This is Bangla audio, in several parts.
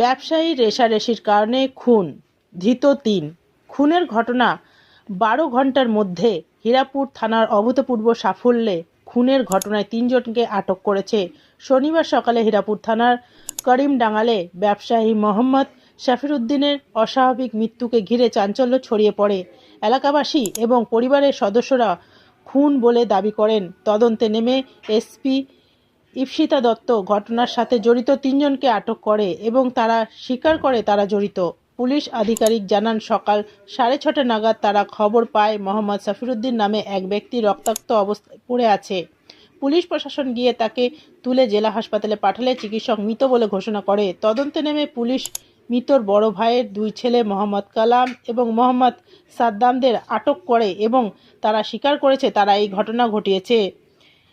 ব্যবসায়ী রেষারেষির কারণে খুন, ধৃত তিন। খুনের ঘটনা বারো ঘণ্টার মধ্যে হীরাপুর থানার অভূতপূর্ব সাফল্যে খুনের ঘটনায় তিনজনকে আটক করেছে। শনিবার সকালে হীরাপুর থানার করিমডাঙ্গালে ব্যবসায়ী মোহাম্মদ শাফিরুদ্দিনের অস্বাভাবিক মৃত্যুকে ঘিরে চাঞ্চল্য ছড়িয়ে পড়ে। এলাকাবাসী এবং পরিবারের সদস্যরা খুন বলে দাবি করেন। তদন্তে নেমে এসপি ইপসিতা দত্ত ঘটনার সাথে জড়িত তিনজনকে আটক করে এবং তারা স্বীকার করে তারা জড়িত। পুলিশ আধিকারিক জানান, সকাল সাড়ে ছটা নাগাদ তারা খবর পায় মোহাম্মদ সাফিরুদ্দিন নামে এক ব্যক্তি রক্তাক্ত অবস্থায় পড়ে আছে। পুলিশ প্রশাসন গিয়ে তাকে তুলে জেলা হাসপাতালে পাঠালে চিকিৎসক মৃত বলে ঘোষণা করে। তদন্তে নেমে পুলিশ মৃতর বড় ভাইয়ের দুই ছেলে মোহাম্মদ কালাম এবং মোহাম্মদ সাদ্দামদের আটক করে এবং তারা স্বীকার করেছে, তারা এই ঘটনা ঘটিয়েছে।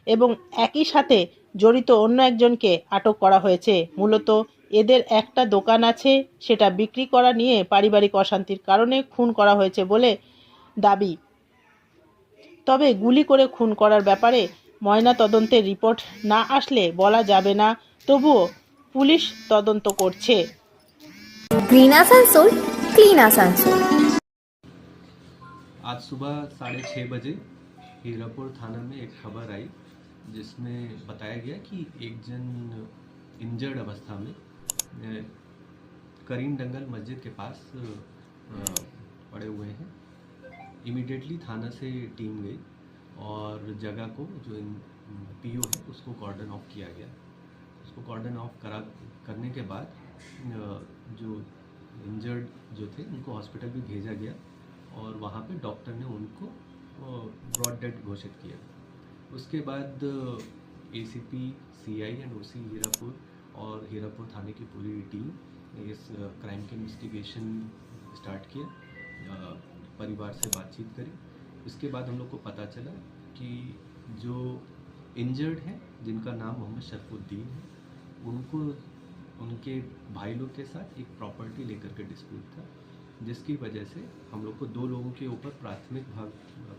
এবং একই সাথে জড়িত অন্য একজনকে আটক করা হয়েছে মূলত এদের একটা দোকান আছে সেটা বিক্রি করা নিয়ে পারিবারিক অশান্তির কারণে খুন করা হয়েছে বলে দাবি তবে গুলি করে খুন করার ব্যাপারে ময়না তদন্তের রিপোর্ট না আসলে বলা যাবে না তবুও পুলিশ তদন্ত করছে গ্রিন আসানসোল ক্লিন আসানসোল आज सुबह साढ़े छः बजे हीरापुर थाना में एक खबर आई जिसमें बताया गया कि एक जन इंजर्ड अवस्था में करीम डंगल मस्जिद के पास पड़े हुए हैं। इमीडिएटली थाना से टीम गई और जगह को जो पीओ है, उसको कॉर्डन ऑफ़ किया गया। उसको कॉर्डन ऑफ़ करा, करने के बाद जो इंजर्ड जो थे, उनको हॉस्पिटल भी भेजा गया और वहाँ पे डॉक्टर ने उनको ब्रॉड डेड घोषित किया। उसके बाद A C P C I and O C Hirapur और हीरापुर थाने की पूरी टीम इस क्राइम के इन्वेस्टिगेशन स्टार्ट किया परिवार से बातचीत करी। उसके बाद हम लोग को पता चला कि जो इंजर्ड हैं, जिनका नाम मोहम्मद शरफुद्दीन है, उनको, उनके भाई लोग के साथ एक प्रॉपर्टी लेकर के डिस्प्यूट था। जिसकी वजह से हम लोग को दो लोगों के ऊपर प्राथमिक भाग,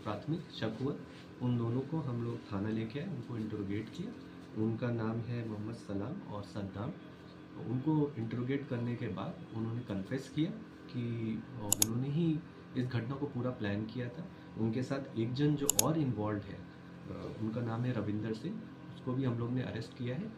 प्राथमिक शक हुआ। उन दोनों को हम लोग थाना लेके आए, उनको इंटरोगेट किया। उनका नाम है मोहम्मद सलाम और सद्दाम। उनको इंटरोगेट करने के बाद उन्होंने कन्फेस किया कि उन्होंने ही इस घटना को पूरा प्लान किया था। उनके साथ एक जन जो और इन्वॉल्व है उनका नाम है रविंदर सिंह। उसको भी हम लोग ने अरेस्ट किया है।